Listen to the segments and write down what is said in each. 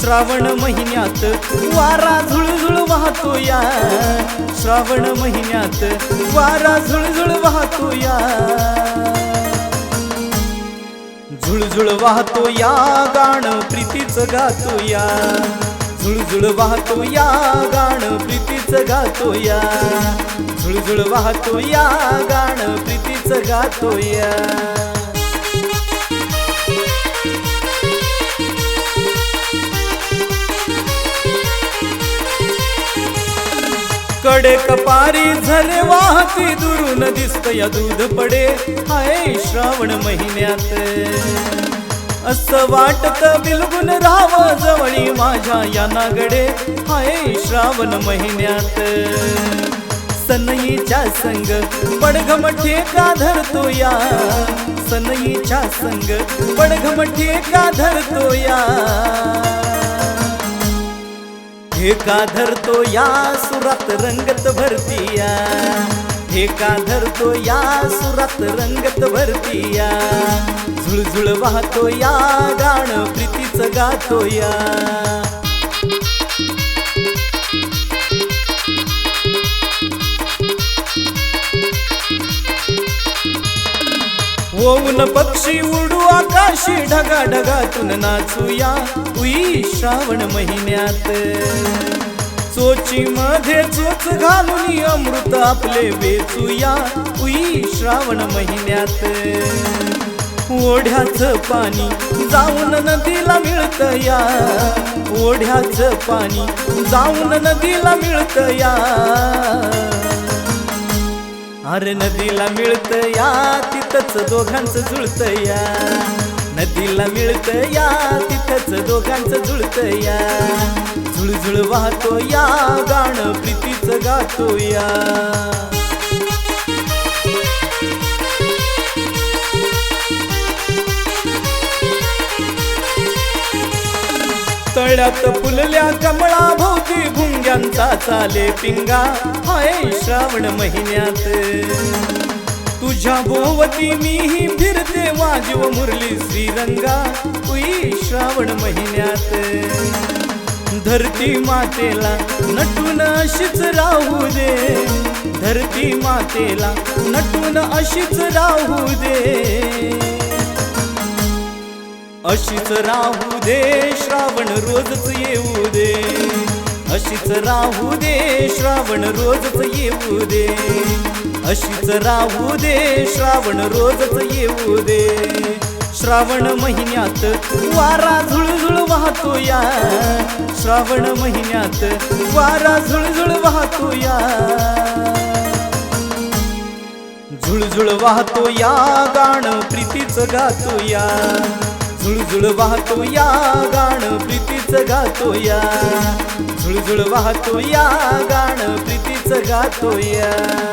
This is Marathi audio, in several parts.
श्रावण महिन्यात वारा झुळझुळ वाहतो या. श्रावण महिन्यात वारा झुळझुळ वाहतो या. झुळझुळ वाहतो या गाणं प्रीतीच गातो या. झुळझुळ वाहतो या गाणं प्रीतीच गातो या. झुळझुळ वाहतो या गाणं प्रीतीच गातो या. पडे कपारी झरे वाहती दुरून दिसत या दूध पडे. हाय श्रावण महिन्यात. असं वाटत बिलगुन राव जवळी माझ्या या नागडे. हाय श्रावण महिन्यात. सनईच्या संग पडघम ठेका धरतो या. सनईच्या संग पडघम ठेका धरतो या. का धरतो या सुरात रंगत भरतीया? ठेका धरतो या सुरात रंगत भरतीया? झुळझुळ वाहतो या गाणं प्रीतीचं गातो या होऊन पक्षी उडू आकाशी ढगा ढगातून नाचूया. उई श्रावण महिन्यात. चोची मध्ये चोच घालून अमृत आपले वेचूया. उई श्रावण महिन्यात. ओढ्याचं पाणी जाऊन नदीला मिळत या ओढ्याचं पाणी जाऊन नदीला मिळत या अरे नदीला मिळत या तिथंच दोघांचं जुळत या. नदीला मिळत या तिथंच दोघांचं जुळत या. झुळझुळ वाहतो या गाणं प्रीतीचं गातो या. तळ्यात फुलल्या कमळा भोवती भुंग्यांचा चाले पिंगा हाय श्रावण महिन्यात. तुझ्या भोवती मीही फिरते वाजव मुरली श्रीरंगा तुई श्रावण महिन्यात. धरती मातेला नटून अशीच राहू दे. धरती मातेला नटून अशीच राहू दे. अशीच राहू दे श्रावण रोजच येऊ दे. अशीच राहू दे श्रावण रोजच येऊ दे. अशीच राहू दे श्रावण रोजच येऊ दे. श्रावण महिन्यात वारा झुळझुळ वाहतो या. श्रावण महिन्यात वारा झुळझुळ वाहतो या. झुळझुळ वाहतो या गाणं प्रीतीच गातो या. झुळझुळ वाहतो या गाणं प्रीतीच गातो या. झुळझुळ वाहतो या गाणं प्रीतीच गातो या.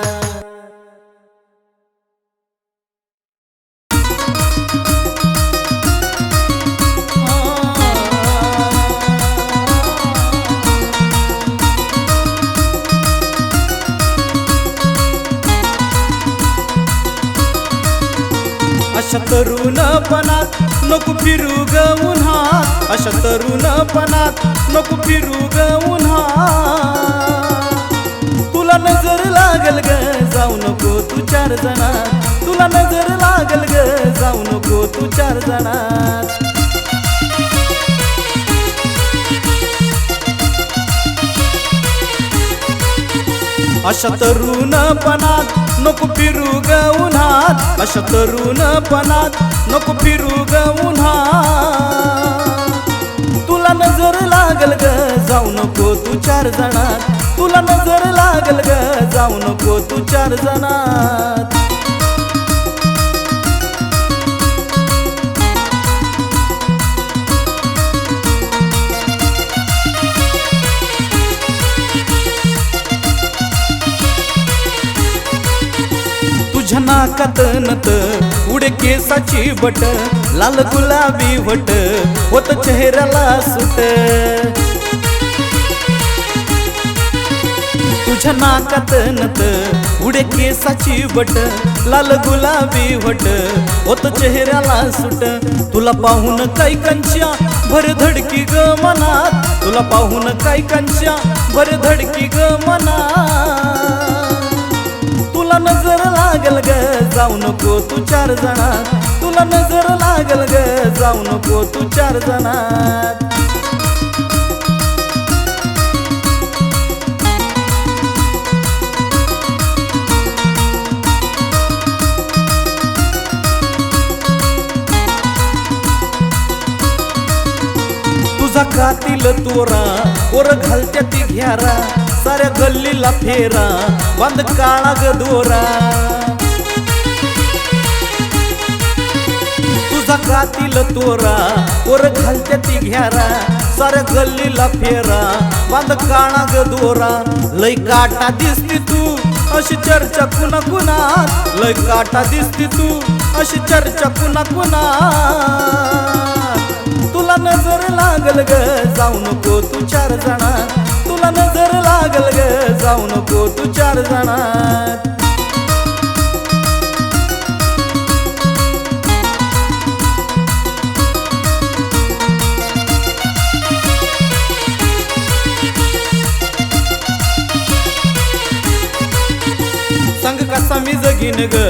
तरुणपणात नको फिरू ग उन्हा. अशा तरुणपणात नको फिरू ग उन्हा. तुला नजर लागल ग जाऊ नको तू चार जणा तुला नजर लागल ग जाऊ नको तू चार जणा अशा तरुणपणात नको फिरू ग उन्हात. अशा तरुणपणात नको फिरू ग उन्हात. तुला नजर लागल ग जाऊ नको तू चार जणात. तुला नजर लागल ग जाऊ नको तू चार जणात. नाकात नत उडे केसाची बट लाल गुलाबी वट होत चेहऱ्याला सुट तुझ्या नाकात नत उडे केसाची बट लाल गुलाबी वट होत चेहऱ्याला सुट. तुला पाहून कैकांच्या भर धडकी ग मनात? तुला पाहून काय कंच्या भर धडकी ग मनात? तुला नजर लागल ग जाऊ नको तू चार जणात तुला नजर लागल ग जाऊ नको तू चार जणात तुझा कातील तोरा ओर घालत्या ती घ्यारा. साऱ्या गल्लीला फेरा बंद काळा ग दोरा. तुझा कातील तोरा ओर घालत्या ती घ्यारा. साऱ्या गल्लीला फेरा बांध काळा ग दोरा. लय काटा दिसती तू अशी चर्चा कुणा कुणात लय काटा दिसती तू अशी चर्चा कुणा कुणात तुला नजर लागल ग जाऊ नको तू चार जणा तुला नजर लागल ग जाऊ नको तू चार जणात. संग कसा मी जगीन ग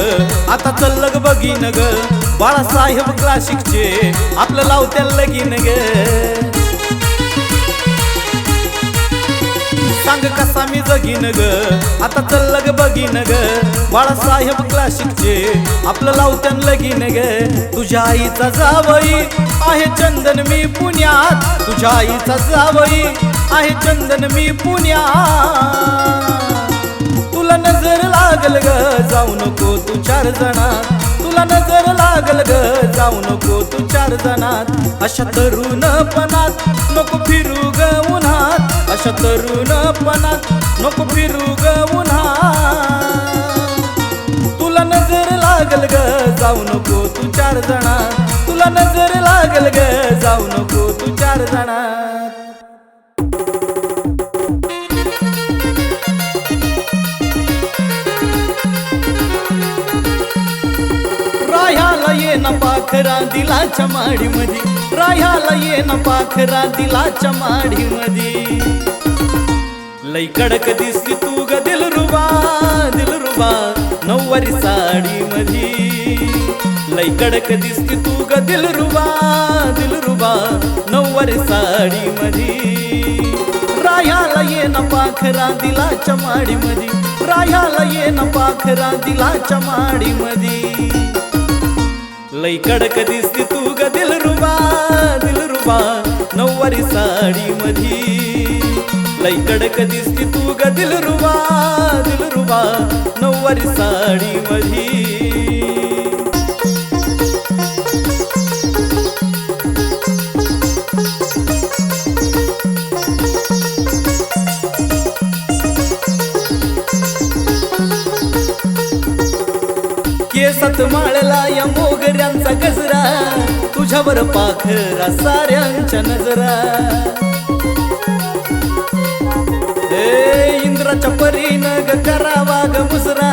आता चल्लग बघीन ग. बाळासाहेब क्लासिकचे आपलं लावत्या लगीन ग. सांग कसा मी जगीन ग? आता चल ग बघीन ग. बाळासाहेब क्लासिकचे आपलं लावत्यान लगीन ग. तुझ्या आईचा जावई आहे चंदन मी पुण्यात. तुझ्या आईचा जावई आहे चंदन मी पुण्यात. तुला नजर लागल ग जाऊ नको तू चार जणा तुला नजर लागल ग जाऊ नको तू चार जणात. अशा तरुणपणात नको फिरू ग. उन्हात तरुणपणात नको फिरू ग तुला नजर लागल ग जाऊ नको तू चार जणा. तुला नजर लागल ग जाऊ नको तू चार जणा. राह्याला पाखरा दिलाच्या माडी मधी राह्याला ये पाखरा दिलाच्या माडी मधी लई कडक दिसली तू ग दिल रुबा दिल रुबा नऊवारी साडी मधी लई कडक दिसती तू ग दिल रुबा दिल रुबा नऊवारी साडी मधी राह्याला ये पाखरा दिलाच्या माडी मधी राह्याला ये पाखरा दिलाच्या माडी मधी लई कडक दिसती तू ग दिल रुबा दिल रुबा नऊवारी साडी मधी. लई कडक दिसती तू ग दिल रुबा दिल रुबा नऊवारी साडी मधी. सतमाळला या मोगऱ्यांचा गजरा. तुझ्यावर पाखरा साऱ्यांच्या नजरा. ए इंद्राच्या परीन ग करावा ग मुसरा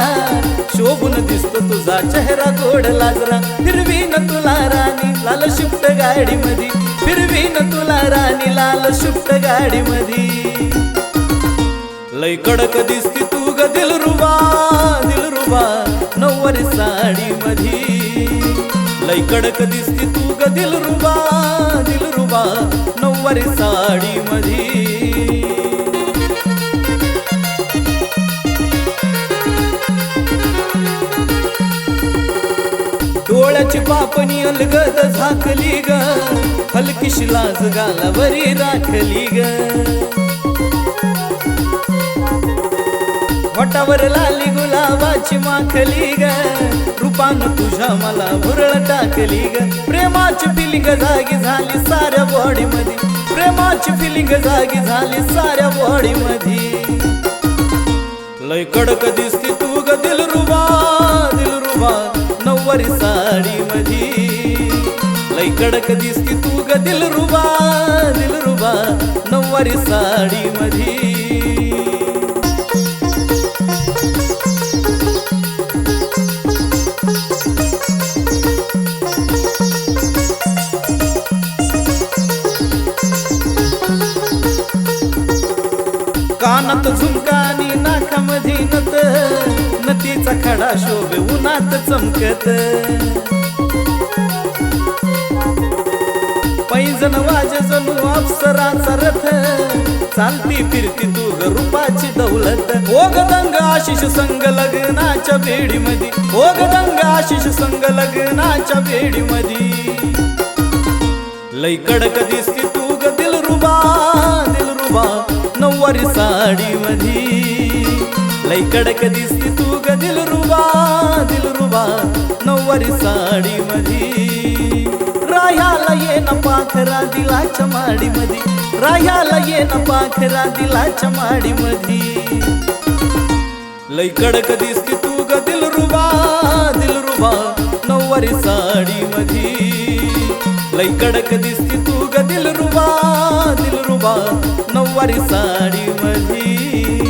शोभून दिसतो तुझा चेहरा गोड लाजरा. न तुला राणी लाल शिफ्ट गाडी मधी न तुला राणी लाल शिफ्ट गाडी मधी लय कडक दिसती तू ग दिल रुबा दिल रुबा नऊवारी साडी मधी. लय कडक दिसती तू ग दिल रुबा दिल रुबा नऊवारी साडी मधी. डोळ्याची पापणी अलगद झाकली ग हलकीशी लाज गालावरी राखली ग. वटावर लाली गुलाबाची माखली ग. रूपान तुझ्या मला भुरळ टाकली ग. प्रेमाची फिलिंग जागी झाली साऱ्या बॉडी मध्ये प्रेमाची फिलिंग जागी झाली साऱ्या बॉडी मध्ये लय कडक दिसती तू ग दिल रुबा दिल रुबा नऊवारी साडी मधी. लय कडक दिसती तू ग दिल रुबा दिल रुबा नऊवारी साडी मधी. कानात झुमका आणि नाकामध्ये नत. नतीचा खडा शोभे उन्हात चमकत. पैजन वाज जणू अप्सराचा रथ. चालती फिरती तू रूपाची दौलत. ओग दंग आशिष संग लग्नाच्या बेडीमध्ये ओग दंग आशिष संग लग्नाच्या बेडीमध्ये लई कडक दिसती तू ग दिलरुबा दिलरुबा. नऊवारी सा साडी मधी लई कडक दिसती तू ग दिलरुबा दिलरुबा नऊवारी साडी मधी राह्याला ये ना पाखरा दिलाच्या माडी मधी राह्याला ये ना पाखरा दिलाच्या माडी मधी लई कडक दिसती तू ग दिलरुबा दिलरुबा नऊवारी साडी मधी लई कडक दिसती तू ग दिलरुबा दिलरुबा नऊवारी साडी मधी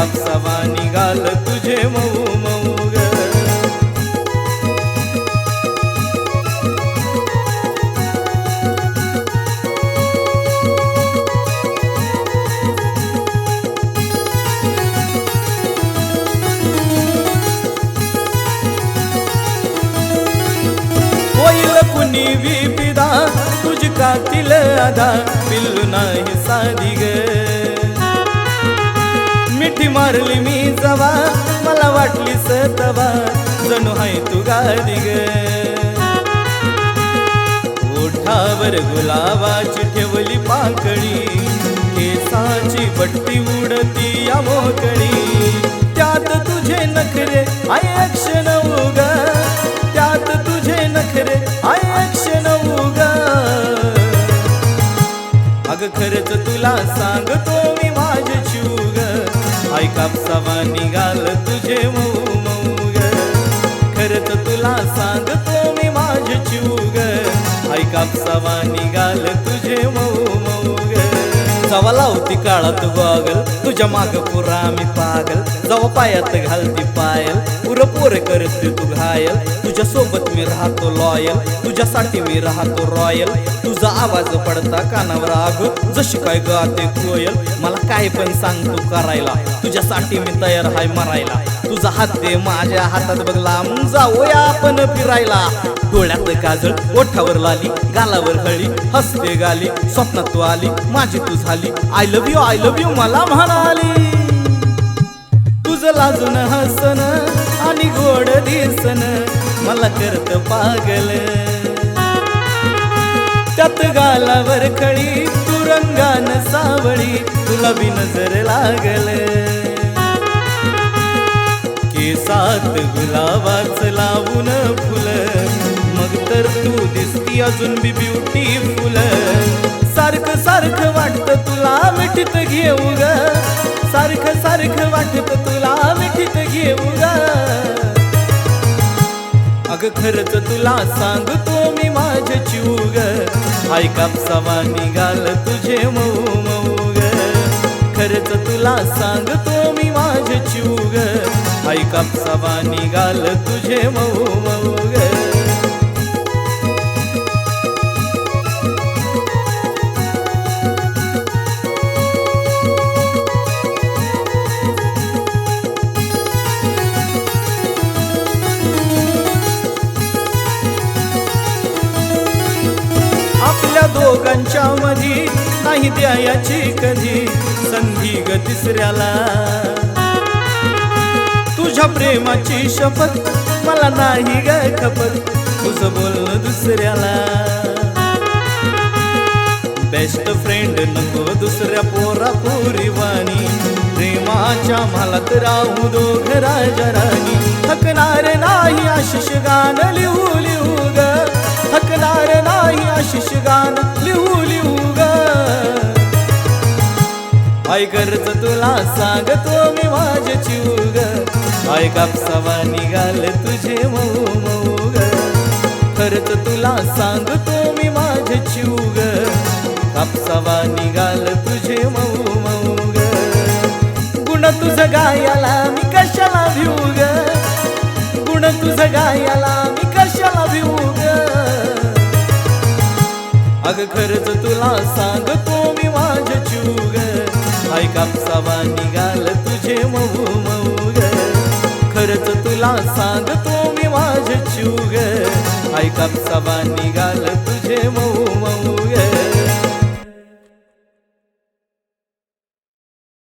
कापसावा निघाल तुझे मऊ मऊ ग कुणी विपिदा तुझ कातील आधा पिल्लू नाही साधी ग. मिठी मारली मी जवा. मला वाटली सतवा. जणू हाय तू गादी ग. ओठावर गुलाबाची ठेवली पाकळी. केसाची पट्टी उडती या मोकळी. त्यात तुझे नखरे आय अक्षण उग. त्यात तुझे नखरे आय अक्षण उग. अग खरच तुला सांगतो निघाल तुझे मऊ मऊ तुला सांगतो मी माझे चिवग ऐका कापसावा निघाल तुझे मऊ जवा लावती काळात गॉगल तुझ्या माग पुरा मी पागल. जवा पायात घालती पायल. पुरपोर करते तू घायल. तुझ्या सोबत मी राहतो लॉयल तुझ्यासाठी मी राहतो रॉयल तुझा आवाज पडता कानावर आग. जशी काय गाते कोयल. मला काय पण सांगतो करायला. तुझ्यासाठी मी तयार हाय मरायला. तुझा हात दे माझ्या हातात बघ लांब जाऊया आपण फिरायला. डोळ्यात काजळ ओठावर लाली गालावर हळी हसते गाली स्वप्नात तू आली माझी तू झाली. I love you I love you मला म्हणाली. तुझं लाजून हसन आणि गोड दिसन मला करत पागल. त्यात गालावर खळी तू रंगान सावळी तुला बी नजर लागल. सात गुलाबाच लावून फुल. मग तर तू दिसती अजून बी ब्युटीफुल सारखं सारखं वाटत तुला मिठीत घेऊ ग. सारखं सारखं वाटत तुला मिठीत घेऊ ग. अग खरच तुला सांगतो मी माझे चिऊग आई कापसावा निघाल तुझे मऊ मऊ ग. खरच तुला सांगतो मी माझे चिऊग आई कापसावा निघाल तुझे मऊ मऊ ग। दोघांच्या मधी नाही द्यायाची कधी संधी ग तिसऱ्याला. तुझ्या प्रेमाची शपथ मला नाही ग खपत. तुझं बोलणं दुसऱ्याला. बेस्ट फ्रेंड नको दुसऱ्या पोरा पोरी वाणी. प्रेमाच्या मला राहू दोघ राजा राणी. थकणार नाही आशिष गाणं लिहू लिहू ग. थकणार नाही आशिष गाणं लिहू लिहू ग आय तुला सांगतो मी माझे चिवग आय कापसावा निघाल तुझे मऊ मऊ खरच तुला सांगतो मी माझे चिवग कापसावा निघाल तुझे मऊ मऊ गुण तुझ गायाला मी कशाला भिऊ ग गुण तुझ गायाला मी कशाला भिऊ ग अग खरच तुला सांगतो मी माझे चिवग पाय कापसावा निघाल तुझे मऊ मऊ ग. खरंच तुला सांगतो मी माझ्या चूग हाय कापसावा निघाल तुझे मऊ मऊ ग.